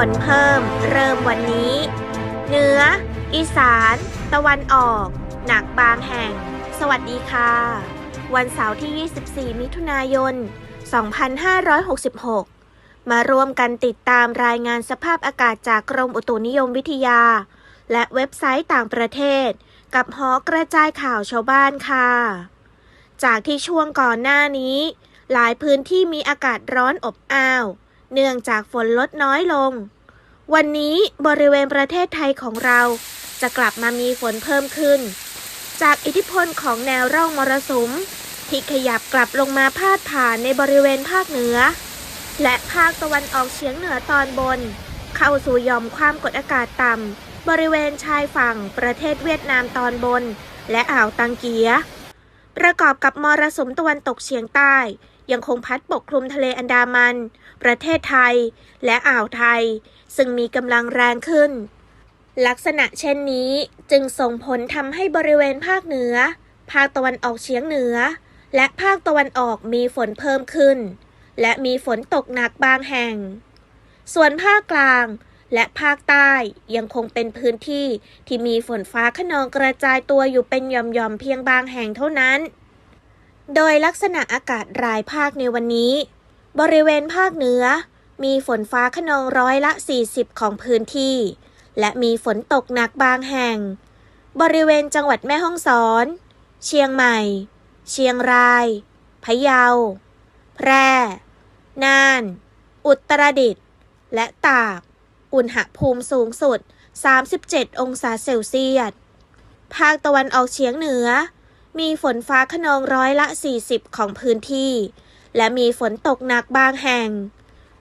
ฝนเพิ่มเริ่มวันนี้ เหนือ อีสาน ตะวันออก หนักบางแห่ง สวัสดีค่ะ วันเสาร์ที่ 24 มิถุนายน 2566 มาร่วมกันติดตามรายงานสภาพอากาศจากกรมอุตุนิยมวิทยา และเว็บไซต์ต่างประเทศ กับหอกระจายข่าวชาวบ้านค่ะ จากที่ช่วงก่อนหน้านี้ หลายพื้นที่มีอากาศร้อนอบอ้าว เนื่องจากฝนลดน้อยลง วันนี้บริเวณประเทศไทยของเราจะกลับมามีฝนเพิ่มขึ้น จากอิทธิพลของแนวร่องมรสุม ที่ขยับกลับลงมาพาดผ่านในบริเวณภาคเหนือ และภาคตะวันออกเฉียงเหนือตอนบน เข้าสู่ย่อมความกดอากาศต่ำบริเวณชายฝั่งประเทศเวียดนามตอนบน และอ่าวตังเกีย ประกอบกับมรสุมตะวันตกเฉียงใต้ ยังคงพัดปกคลุมทะเลอันดามัน ประเทศไทย และอ่าวไทย ซึ่งมีกำลังแรงขึ้น ลักษณะเช่นนี้จึงส่งผลทำให้บริเวณภาคเหนือ ภาคตะวันออกเฉียงเหนือ และภาคตะวันออกมีฝนเพิ่มขึ้น และมีฝนตกหนักบางแห่ง ส่วนภาคกลางและภาคใต้ยังคงเป็นพื้นที่ที่มีฝนฟ้าขนองกระจายตัวอยู่เป็นหย่อมๆเพียงบางแห่งเท่านั้น โดยลักษณะอากาศรายภาคในวันนี้ บริเวณภาคเหนือ มีฝนฟ้าขนองร้อยละ 40 ของพื้นที่ และมีฝนตกหนักบางแห่ง บริเวณจังหวัดแม่ฮ่องสอน เชียงใหม่ เชียงราย พะเยา แพร่ น่าน อุตรดิตถ์ และตาก อุณหภูมิสูงสุด 37 องศาเซลเซียส ภาคตะวันออกเฉียงเหนือ มีฝนฟ้าขนองร้อยละ 40 ของพื้นที่ และมีฝนตกหนักบางแห่ง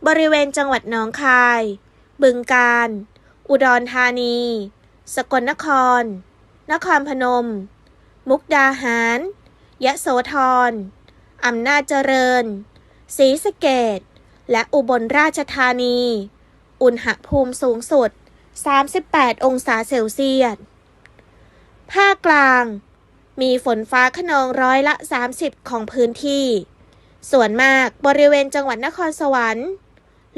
บริเวณจังหวัดหนองคาย บึงกาฬ อุดรธานี สกลนคร นครพนม มุกดาหาร ยะโสธร อำนาจเจริญ ศรีสะเกดและอุบลราชธานี อุณหภูมิสูงสุด 38 องศาเซลเซียส ภาคกลาง มีฝนฟ้าขนองร้อยละ 30 ของพื้นที่ ส่วนมากบริเวณจังหวัดนครสวรรค์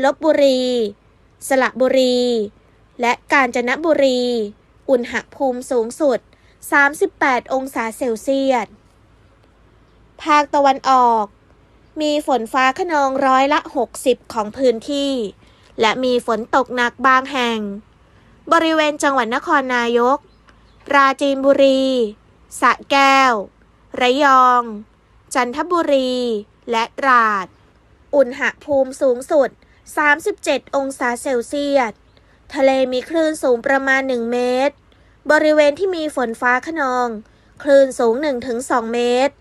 ลบบุรี สระบุรี และกาญจนบุรี อุณหภูมิสูงสุด 38 องศาเซลเซียส ภาคตะวันออก มีฝนฟ้าขนองร้อยละ 60 ของพื้นที่ และมีฝนตกหนักบางแห่ง บริเวณจังหวัดนครนายก ปราจีนบุรี สระแก้ว ระยอง จันทบุรี และตราด อุณหภูมิสูงสุด 37 องศาเซลเซียส ทะเลมีคลื่นสูงประมาณ 1 เมตร บริเวณที่มีฝนฟ้าขนอง คลื่นสูง 1-2 เมตร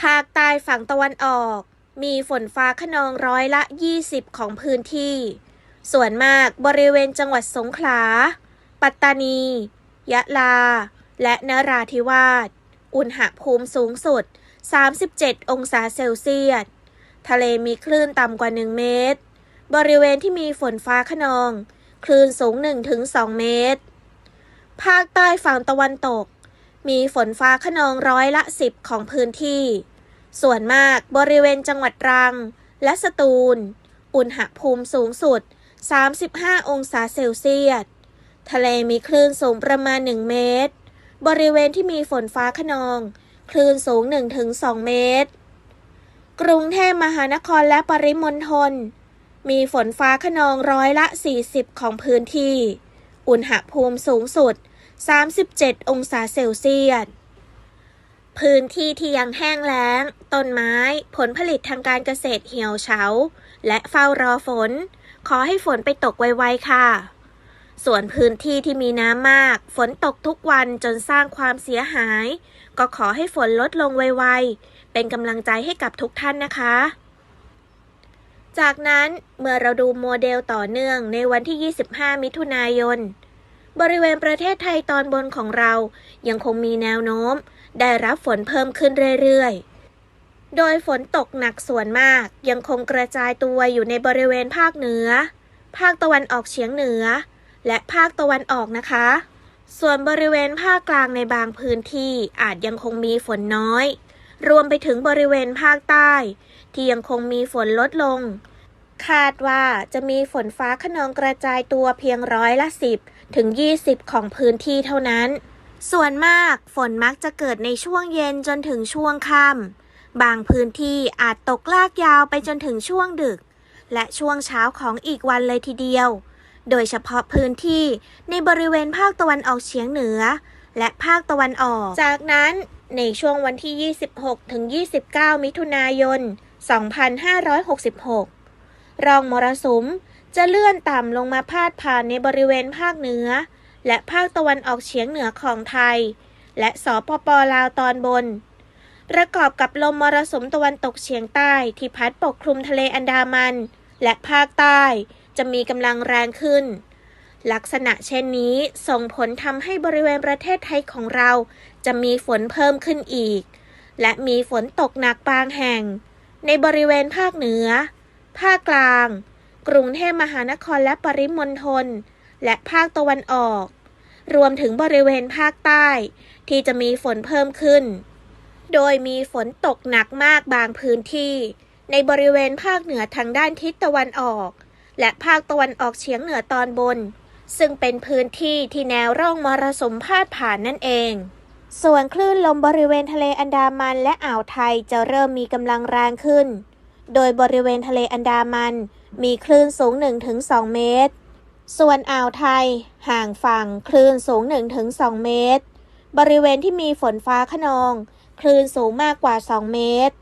ภาคใต้ฝั่งตะวันออก มีฝนฟ้าขนองร้อยละ 20 ของพื้นที่ ส่วนมากบริเวณจังหวัดสงขลา ปัตตานี ยะลา และนราธิวาส อุณหภูมิสูงสุด 37 องศาเซลเซียส ทะเลมีคลื่นต่ำกว่า 1 เมตร บริเวณที่มีฝนฟ้าขนอง คลื่นสูง 1-2 เมตร ภาคใต้ฝั่งตะวันตก มีฝนฟ้าขนองร้อยละ 10 ของพื้นที่ ส่วนมากบริเวณจังหวัดตรัง และสตูล อุณหภูมิสูงสุด 35 องศาเซลเซียส ทะเลมีคลื่นสูงประมาณ 1 เมตร บริเวณที่มีฝนฟ้าขนอง คลื่นสูง 1-2 เมตร กรุงเทพมหานครและปริมณฑลมีฝนฟ้าขนองร้อยละ 40 ของพื้นที่ อุณหภูมิสูงสุด 37 องศาเซลเซียส พื้นที่ที่ยังแห้งแล้ง ต้นไม้ ผลผลิตทางการเกษตรเหี่ยวเฉา และเฝ้ารอฝน ขอให้ฝนไปตกไวๆค่ะ ส่วนพื้นที่ที่มีน้ำมาก ฝนตกทุกวันจนสร้างความเสียหาย ก็ขอให้ฝนลดลงไวๆ เป็นกำลังใจให้กับทุกท่านนะคะ จากนั้นเมื่อเราดูโมเดลต่อเนื่องในวันที่ 25 มิถุนายน บริเวณประเทศไทยตอนบนของเรายังคงมีแนวโน้ม ได้รับฝนเพิ่มขึ้นเรื่อยๆโดยฝนตกหนักส่วนมากยังคงกระจายตัวอยู่ในบริเวณภาคเหนือ ภาคตะวันออกเฉียงเหนือ และภาคตะวันออกนะคะ ส่วนบริเวณภาคกลางในบางพื้นที่อาจยังคงมีฝนน้อย รวมไปถึงบริเวณภาคใต้ ที่ยังคงมีฝนลดลง คาดว่าจะมีฝนฟ้าขนองกระจายตัวเพียงร้อยละ 10 ถึง 20 ของพื้นที่เท่านั้น ส่วนมากฝนมักจะเกิดในช่วงเย็นจนถึงช่วงค่ำบางพื้นที่อาจตกลากยาวไปจนถึงช่วงดึก และช่วงเช้าของอีกวันเลยทีเดียว โดยเฉพาะพื้นที่ในบริเวณภาคตะวันออกเฉียงเหนือ และภาคตะวันออก จากนั้นในช่วงวันที่ 26 ถึง 29 มิถุนายน 2566 รองมรสุมจะเลื่อนต่ำลงมาพาดผ่านในบริเวณภาคเหนือ และภาคตะวันออกเฉียงเหนือของไทย และสปปลาวตอนบน ประกอบกับลมมรสุมตะวันตกเฉียงใต้ที่พัดปกคลุมทะเลอันดามัน และภาคใต้ จะมีกำลังแรงขึ้น ลักษณะเช่นนี้ส่งผลทำให้บริเวณประเทศไทยของเรา จะมีฝนเพิ่มขึ้นอีก และมีฝนตกหนักบางแห่ง ในบริเวณภาคเหนือ ภาคกลาง กรุงเทพมหานครและปริมณฑลและภาคตะวันออก รวมถึงบริเวณภาคใต้ ที่จะมีฝนเพิ่มขึ้น โดยมีฝนตกหนักมากบางพื้นที่ ในบริเวณภาคเหนือทางด้านทิศตะวันออก และภาคตะวันออกเฉียงเหนือตอนบน ซึ่งเป็นพื้นที่ที่แนวร่องมรสุมพาดผ่านนั่นเอง ส่วนคลื่นลมบริเวณทะเลอันดามันและอ่าวไทยจะเริ่มมีกำลังแรงขึ้น โดยบริเวณทะเลอันดามัน มีคลื่นสูง 1-2 เมตร ส่วนอ่าวไทย ห่างฝั่งคลื่นสูง 1-2 เมตร บริเวณที่มีฝนฟ้าขนอง คลื่นสูงมากกว่า 2 เมตร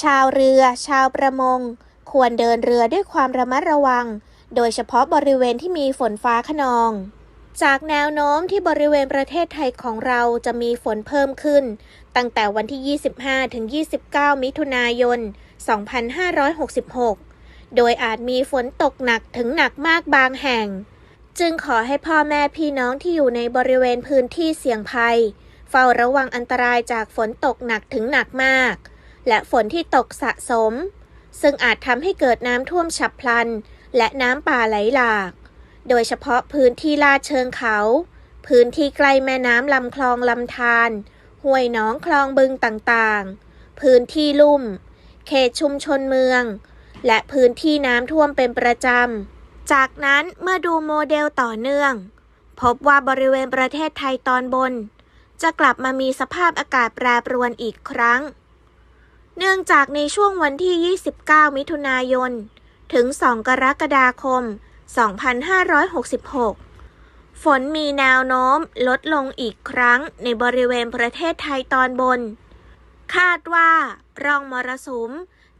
ชาวเรือ ชาวประมง ควรเดินเรือด้วยความระมัดระวัง โดยเฉพาะบริเวณที่มีฝนฟ้าขนอง จากแนวโน้มที่บริเวณประเทศไทยของเราจะมีฝนเพิ่มขึ้น ตั้งแต่วันที่ 25 ถึง 29 มิถุนายน 2566 โดยอาจมีฝนตกหนักถึงหนักมากบางแห่ง จึงขอให้พ่อแม่พี่น้องที่อยู่ในบริเวณพื้นที่เสี่ยงภัย เฝ้าระวังอันตรายจากฝนตกหนักถึงหนักมาก และฝนที่ตกสะสม ซึ่งอาจทำให้เกิดน้ำท่วมฉับพลัน และน้ำป่าไหลหลาก โดยเฉพาะพื้นที่ลาดเชิงเขา พื้นที่ใกล้แม่น้ำลำคลองลำธารห้วยหนองคลองบึงต่างๆ พื้นที่ลุ่ม เขตชุมชนเมือง และพื้นที่น้ำท่วมเป็นประจำ จากนั้นเมื่อดูโมเดลต่อเนื่อง พบว่าบริเวณประเทศไทยตอนบน จะกลับมามีสภาพอากาศแปรปรวนอีกครั้ง เนื่องจากในช่วงวันที่ 29 มิถุนายน ถึง 2 กรกฎาคม 2566 ฝนมีแนวโน้มลดลงอีกครั้งในบริเวณประเทศไทยตอนบน คาดว่าร่องมรสุม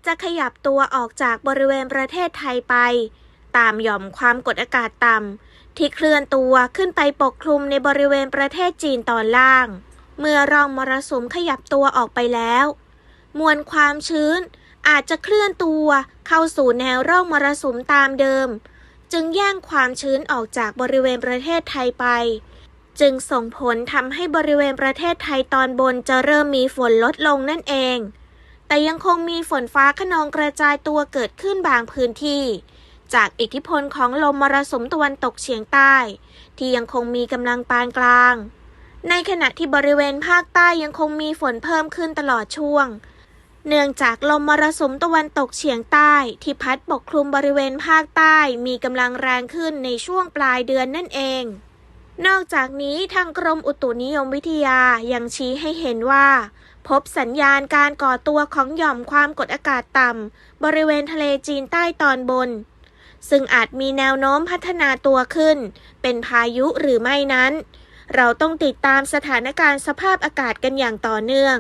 จะขยับตัวออกจากบริเวณประเทศไทยไป ตามหย่อมความกดอากาศต่ำที่เคลื่อนตัวขึ้นไปปกคลุมในบริเวณประเทศจีนตอนล่าง เมื่อร่องมรสุมขยับตัวออกไปแล้ว มวลความชื้น อาจจะเคลื่อนตัวเข้าสู่แนวร่องมรสุมตามเดิม จึงแย่งความชื้นออกจากบริเวณประเทศไทยไป จึงส่งผลทำให้บริเวณประเทศไทยตอนบนจะเริ่มมีฝนลดลงนั่นเอง แต่ยังคงมีฝนฟ้าขนองกระจายตัวเกิดขึ้นบางพื้นที่จากอิทธิพลของลมมรสุมตะวันตกเฉียงใต้ ที่ยังคงมีกำลังปานกลาง ในขณะที่บริเวณภาคใต้ยังคงมีฝนเพิ่มขึ้นตลอดช่วง เนื่องจากลมมรสุมตะวันตกเฉียงใต้ ที่พัดปกคลุมบริเวณภาคใต้มีกำลังแรงขึ้นในช่วงปลายเดือนนั่นเอง นอกจากนี้ทางกรมอุตุนิยมวิทยายังชี้ให้เห็นว่า พบสัญญาณการก่อตัวของหย่อมความกดอากาศต่ำบริเวณทะเลจีนใต้ตอนบน ซึ่งอาจมีแนวโน้มพัฒนาตัวขึ้น เป็นพายุหรือไม่นั้น เราต้องติดตามสถานการณ์สภาพอากาศกันอย่างต่อเนื่อง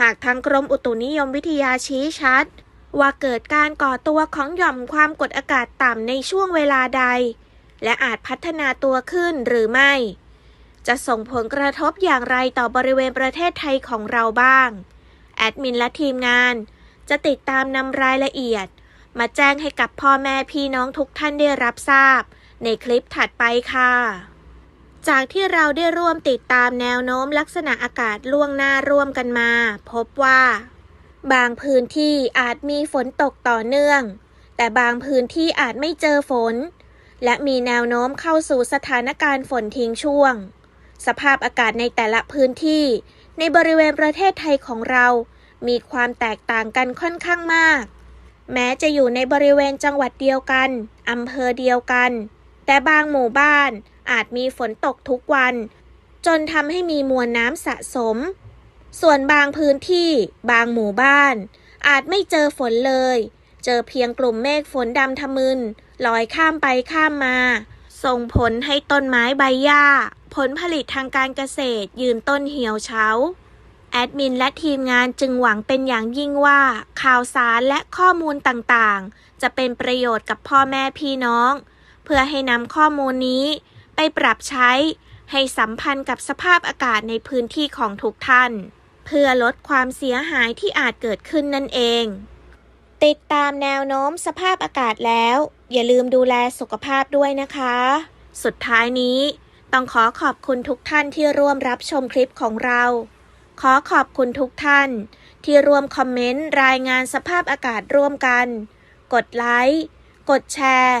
หากทางกรมอุตุนิยมวิทยาชี้ชัด ว่าเกิดการก่อตัวของหย่อมความกดอากาศต่ำในช่วงเวลาใด และอาจพัฒนาตัวขึ้นหรือไม่ จะส่งผลกระทบอย่างไรต่อบริเวณประเทศไทยของเราบ้าง แอดมินและทีมงาน จะติดตามนำรายละเอียด มาแจ้งให้กับพ่อแม่พี่น้องทุกท่านได้รับทราบ ในคลิปถัดไปค่ะ จากที่เราได้ร่วมติดตามแนวโน้มลักษณะอากาศล่วงหน้าร่วมกันมา พบว่า บางพื้นที่อาจมีฝนตกต่อเนื่อง แต่บางพื้นที่อาจไม่เจอฝน และมีแนวโน้มเข้าสู่สถานการณ์ฝนทิ้งช่วง สภาพอากาศในแต่ละพื้นที่ ในบริเวณประเทศไทยของเรา มีความแตกต่างกันค่อนข้างมาก แม้จะอยู่ในบริเวณจังหวัดเดียวกันอำเภอเดียวกัน แต่บางหมู่บ้าน อาจมีฝนตกทุกวัน จนทำให้มีมวลน้ำสะสม ส่วนบางพื้นที่บางหมู่บ้าน อาจไม่เจอฝนเลย เจอเพียงกลุ่มเมฆฝนดำทะมึนลอยข้ามไปข้ามมา ส่งผลให้ต้นไม้ใบหญ้า ผลผลิตทางการเกษตรยืนต้นเหี่ยวเฉาแอดมินและทีมงานจึงหวังเป็นอย่างยิ่งว่า ข่าวสารและข้อมูลต่างๆ จะเป็นประโยชน์กับพ่อแม่พี่น้อง เพื่อให้นำข้อมูลนี้ ปปรับใช้ ให้สัมพันธ์กับสภาพอากาศในพื้นที่ของทุกท่าน เพื่อลดความเสียหายที่อาจเกิดขึ้นนั่นเอง ติดตามแนวโน้มสภาพอากาศแล้ว อย่าลืมดูแลสุขภาพด้วยนะคะ สุดท้ายนี้ต้องขอขอบคุณทุกท่านที่ร่วมรับชมคลิปของเรา ขอขอบคุณทุกท่าน ที่ร่วมคอมเมนต์รายงานสภาพอากาศร่วมกัน กดไลค์ กดแชร์